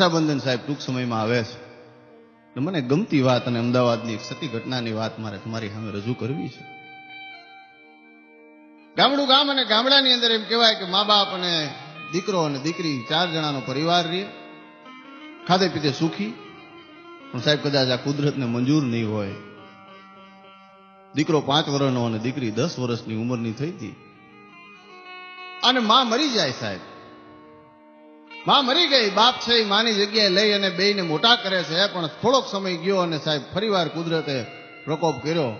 રક્ષાબંધન સાહેબ ટૂંક સમયમાં આવે છે. મને ગમતી વાત અને અમદાવાદની એક સતી ઘટનાની વાત મારે તમારી સામે રજૂ કરવી છે. ગામડું ગામ અને ગામડાની અંદર એમ કહેવાય કે મા બાપ અને દીકરો અને દીકરી ચાર જણાનો પરિવાર રહે. ખાધે પીતે સુખી. પણ સાહેબ કદાચ આ કુદરતને મંજૂર નહીં હોય. દીકરો પાંચ વર્ષનો અને દીકરી દસ વર્ષની ઉંમરની થઈ હતી. અને માં મરી જાય સાહેબ. માં મરી ગઈ, બાપ છે એ માની જગ્યાએ લઈ અને બેયને મોટા કરે છે, પણ થોડોક સમય ગયો અને સાહેબ ફરીવાર કુદરતે પ્રકોપ કર્યો,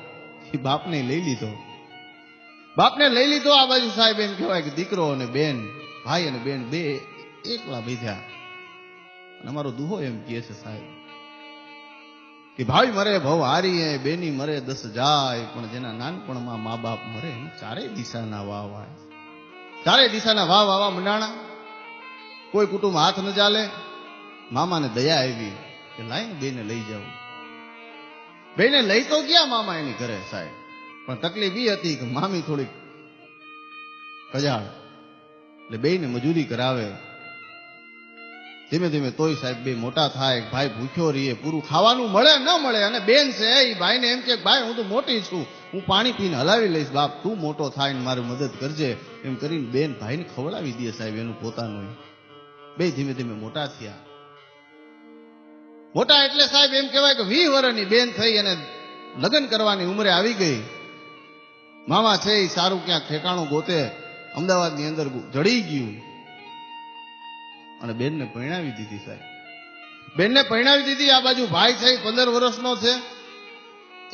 એ બાપને લઈ લીધો. બાપને લઈ લીધો, આ બાજુ સાહેબ એમ કહેવાય કે દીકરો અને બેન, ભાઈ અને બેન બે એકલા બીજા અને અમારો દુહો એમ કહે છે સાહેબ કે ભાઈ મરે, ભવ હારી બેની મરે, દસ જાય, પણ જેના નાનપણમાં મા બાપ મરે ચારેય દિશાના વાવ વાય ચારેય દિશાના વાવ આવા મંડાણા. કોઈ કુટુંબ હાથ ન ચાલે. મામાને દયા આવી કે લાય બેને લઈ જાઉં. બેને લઈ તો ગયા મામા એની ઘરે સાહેબ. પણ તકલીફ એ હતી કે મામી થોડીક કજાળ એટલે બેને મજૂરી કરાવે. ધીમે ધીમે તોય સાહેબ બે મોટા થાય ભાઈ ભૂખ્યો રહીએ, પૂરું ખાવાનું મળે ન મળે, અને બેન છે એ ભાઈને એમ કે, ભાઈ, હું તો મોટી છું. હું પાણી પીને હલાવી લઈશ, બાપ. તું મોટો થાય ને મારી મદદ કરજે. એમ કરીને બેન ભાઈને ખવડાવી દે સાહેબ એનું પોતાનું. બે ધીમે ધીમે મોટા થયા. મોટા એટલે સાહેબ એમ કહેવાય કે વી વર્ષની બેન થઈ અને લગ્ન કરવાની ઉંમરે આવી ગઈ. મામા છે એ સારું ક્યાંક ઠેકાણું ગોતે, અમદાવાદની અંદર જડી ગયું. અને બેનને પરણાવી દીધી સાહેબ. બેનને પરણાવી દીધી, આ બાજુ ભાઈ છે પંદર વર્ષનો છે.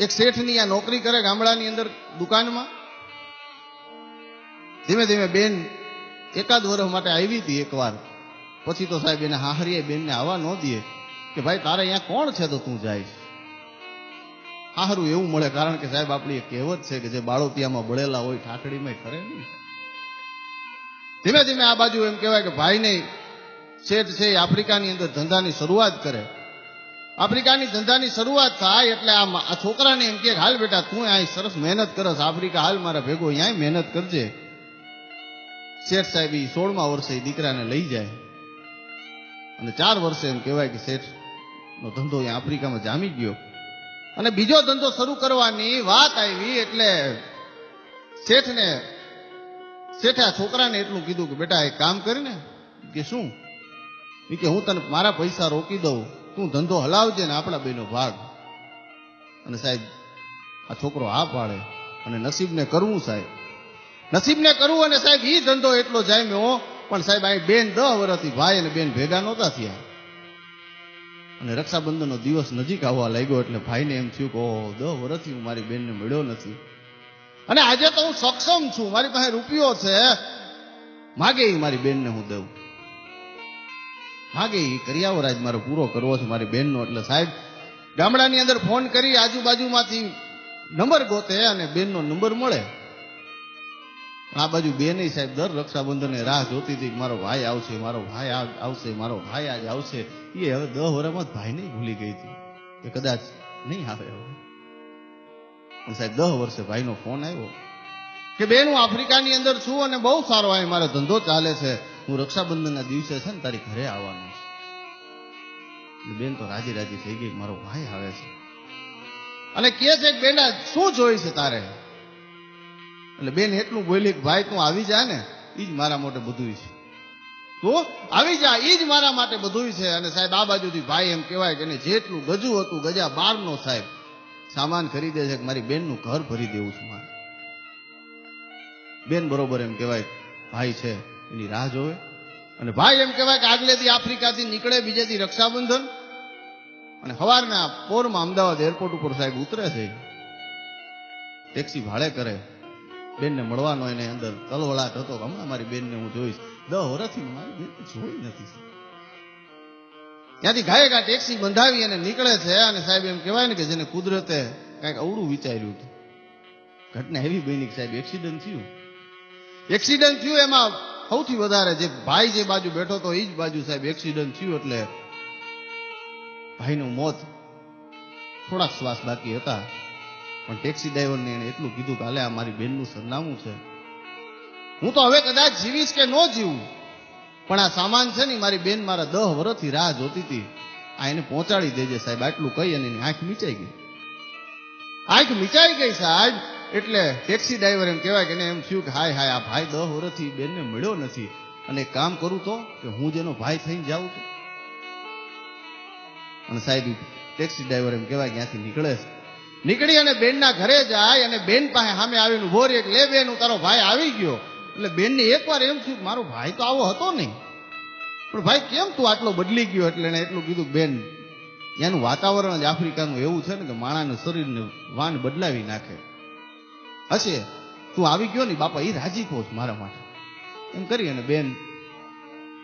એક શેઠની આ નોકરી કરે ગામડાની અંદર દુકાનમાં. ધીમે ધીમે બેન એકાદ વર્ષ માટે આવી હતી એકવાર. પછી તો સાહેબ એને હાહરીએ બેનને આવવા ન દે કે ભાઈ તારે અહીંયા કોણ છે તો તું જાય. હાહરું એવું મળે કારણ કે સાહેબ આપણી એક કહેવત છે કે જે બાળોતિયામાં બળેલા હોય ઠાકડીમાં ખરે નહીં. ધીમે ધીમે આ બાજુ એમ કહેવાય કે ભાઈ નહીં શેઠ છે એ આફ્રિકાની અંદર ધંધાની શરૂઆત કરે. આફ્રિકાની ધંધાની શરૂઆત થાય એટલે આ છોકરાને એમ કે હાલ બેટા તું અહીં સરસ મહેનત કરસ આફ્રિકા હાલ મારા ભેગો અહીંયા મહેનત કરજે. શેઠ સાહેબ એ સોળમા વર્ષે દીકરાને લઈ જાય. અને ચાર વર્ષે એમ કહેવાય કે શેઠ, નો ધંધો અહીંયા આફ્રિકામાં જામી ગયો. અને બીજો ધંધો શરૂ કરવાની વાત આવી એટલે શેઠને, શેઠે આ છોકરાને એટલું કીધું કે, બેટા, એક કામ કરીને. કે શું? ઈ કે હું તને મારા પૈસા રોકી દઉં, તું ધંધો હલાવજે ને આપણા બેનો ભાગ. અને સાહેબ, આ છોકરો આ પાડે અને નસીબને કરવું સાહેબ. નસીબને કરવું અને સાહેબ એ ધંધો એટલો જામ્યો પણ સાહેબ અહીં બેન દહ વર્ષથી ભાઈ અને બેન ભેગા નહોતા થયા. અને રક્ષાબંધનનો દિવસ નજીક આવવા લાગ્યો એટલે ભાઈને એમ થયું કે, ઓહો, દહ વર્ષથી હું મારી બેનને મળ્યો નથી. અને આજે તો હું સક્ષમ છું. મારી પાસે રૂપિયો છે. માગે એ મારી બેનને હું દઉં. માગે એ કરિયાવર રાજ મારો પૂરો કરવો છે મારી બેનનો. એટલે સાહેબ, ગામડાની અંદર ફોન કરી આજુબાજુમાંથી નંબર ગોતે અને બેનનો નંબર મળે. આ બાજુ બેની સાહેબ, દર રક્ષાબંધને રાહ જોતી હતી મારો ભાઈ આવશે, મારો ભાઈ આવશે, મારો ભાઈ આજ આવશે. એ હવે દહ વર્ષમાં જ ભાઈને ભૂલી ગઈ હતી. કે કદાચ નહીં આવે હવે. સાહેબ, દહ વર્ષે ભાઈનો ફોન આવ્યો કે, બેન, હું આફ્રિકાની અંદર છું અને બહુ સારો આવે મારો ધંધો ચાલે છે. હું રક્ષાબંધનના દિવસે છે ને તારી ઘરે આવવાનો છું. બેન તો રાજી રાજી થઈ ગઈ મારો ભાઈ આવે છે. અને કે છે બેટા શું જોઈ છે તારે? એટલે બેન, એટલું બોલી ભાઈ તું આવી જા ને એ જ મારા માટે બધું છે. તું આવી જા એ જ મારા માટે બધું છે. અને સાહેબ, આ બાજુથી ભાઈ એમ કહેવાય કે જેટલું ગજુ હતું, ગજા બારનો સાહેબ, સામાન ખરીદે છે કે મારી બેનનું ઘર ભરી દેવું છું મારે. બેન બરોબર એમ કહેવાય, ભાઈ છે, એની રાહ જોવે. અને ભાઈ એમ કહેવાય કે આગલેથી આફ્રિકાથી નીકળે, બીજેથી રક્ષાબંધન. અને સવારના પોરમાં અમદાવાદ એરપોર્ટ ઉપર સાહેબ ઉતરે છે. ટેક્સી ભાડે કરે. બેનને મળવાનો એને અંદર તલવળાટ હતો હમણાં મારી બેનને હું જોઈશ. દહ વર્ષથી મારી બેન જોઈ નથી ત્યાંથી ગાયે ગા ટેક્સી બંધાવી અને નીકળે છે અને સાહેબ એમ કહેવાય ને કે જેને કુદરતે કાંઈક અવળું વિચાર્યું હતું. ઘટના એવી બની કે સાહેબ એક્સિડન્ટ થયું. એક્સિડન્ટ થયું એમાં સૌથી વધારે જે ભાઈ જે બાજુ બેઠો હતો એ જ બાજુ સાહેબ એક્સિડન્ટ થયું એટલે ભાઈનું મોત થોડાક શ્વાસ બાકી હતા. પણ ટેક્સી ડ્રાઈવરને એને એટલું કીધું કે હાલે આ મારી બેનનું સરનામું છે. હું તો હવે કદાચ જીવીશ કે ન જીવું, પણ આ સામાન છે ને મારી બેન મારા દહ વર્ષથી રાહ જોતી હતી. આ એને પહોંચાડી દેજે સાહેબ, આટલું કહી અને એની આંખ મીચાઈ ગઈ. આંખ મીચાઈ ગઈ સાહેબ, એટલે ટેક્સી ડ્રાઈવર એમ કહેવાય કે એમ થયું કે, હાય હાય, આ ભાઈ દહ વર્ષથી બેનને મળ્યો નથી. અને કામ કરું તો, કે હું જેનો ભાઈ થઈને જાઉં તો. અને સાહેબ ટેક્સી ડ્રાઈવર એમ કહેવાય ક્યાંથી નીકળે છે. નીકળી અને બેનના ઘરે જાય અને બેન પાસે સામે આવીને ઊભો રહે લે બેન, હું તારો ભાઈ આવી ગયો. એટલે બેનને એકવાર એમ થયું મારો ભાઈ તો આવો હતો નહીં. પણ ભાઈ, કેમ તું આટલો બદલી ગયો? એટલે એને એટલું કીધું બેન એનું વાતાવરણ જ આફ્રિકાનું એવું છે ને કે માણાને શરીરને વાન બદલાવી નાખે. હશે. તું આવી ગયો ને બાપા, એ રાજી કહો મારા માટે. એમ કરી અને બેન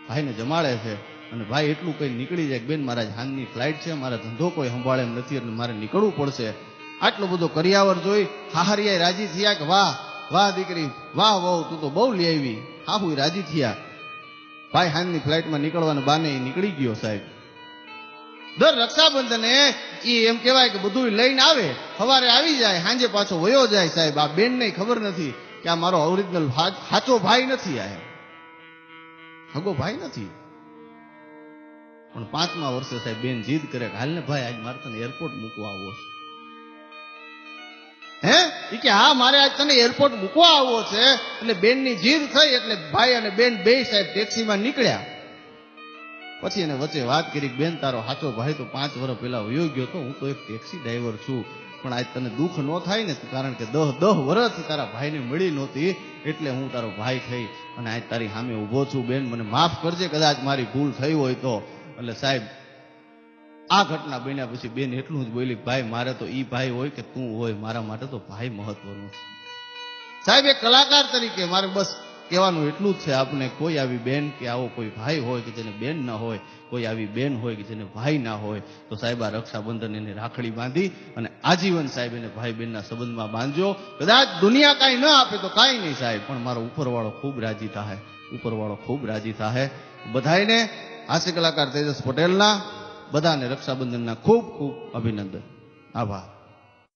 ભાઈને જમાડે છે અને ભાઈ એટલું કઈ નીકળી જાય બેન, મારા જાનની ફ્લાઇટ છે, મારા ધંધો કોઈ સંભાળે નથી અને મારે નીકળવું પડશે. આટલો બધું કરિયાવર જોઈ હાહરિયા રાજી થયા કે વાહ વાહ દીકરી, વાહ વાહ, તું તો બહુ લઈ આવી. હાહુ રાજી થયા. ભાઈ હાનની ફ્લાઇટમાં નીકળવાનું બાને નીકળી ગયો સાહેબ. દર રક્ષાબંધને એ એમ કહેવાય કે બધું લઈને આવે, સવારે આવી જાય, સાંજે પાછો વયો જાય સાહેબ. આ બેન ને ખબર નથી કે આ મારો ઓરિજિનલ સાચો ભાઈ નથી આ હગો ભાઈ નથી. પણ પાંચમા વર્ષે સાહેબ બેન જીદ કરે કે હાલ ને ભાઈ આજ મારે તને એરપોર્ટ મૂકવા આવો છે. કે, હા, મારે આજ તને એરપોર્ટ મૂકવા આવવો છે, એટલે બેનની જીદ થઈ, એટલે ભાઈ અને બેન બે સાહેબ ટેક્સીમાં નીકળ્યા. પછી એને વચ્ચે વાત કરી બેન, તારો સાચો ભાઈ તો પાંચ વર્ષ પહેલા વયો ગયો તો હું તો એક ટેક્સી ડ્રાઈવર છું. પણ આજ તને દુઃખ ન થાય ને, કારણ કે દહ દહ વર્ષથી તારા ભાઈને મળી નહોતી, એટલે હું તારો ભાઈ થઈ અને આજ તારી સામે ઊભો છું. બેન, મને માફ કરજે, કદાચ મારી ભૂલ થઈ હોય તો. એટલે સાહેબ આ ઘટના બન્યા પછી બેન એટલું જ બોલી, ભાઈ, મારે તો ઈ ભાઈ હોય કે તું હોય, મારા માટે તો ભાઈ મહત્વનો છે. સાહેબ એ કલાકાર તરીકે મારે બસ કહેવાનું એટલું જ છે, આપને કોઈ આવી બેન કે આવો કોઈ ભાઈ હોય કે જેને બેન ના હોય, કોઈ આવી બેન હોય કે જેને ભાઈ ના હોય. તો સાહેબ, આ રક્ષાબંધન એને રાખડી બાંધી અને આજીવન સાહેબ એને ભાઈ બહેનના સંબંધમાં બાંધજો કદાચ દુનિયા કાંઈ ન આપે તો કાંઈ નહીં સાહેબ, પણ મારો ઉપરવાળો ખૂબ રાજી થાય ઉપરવાળો ખૂબ રાજી થાય બધાયને હાસ્ય કલાકાર તેજસ પટેલના બધાને રક્ષાબંધનના ખૂબ ખૂબ અભિનંદન. આભાર.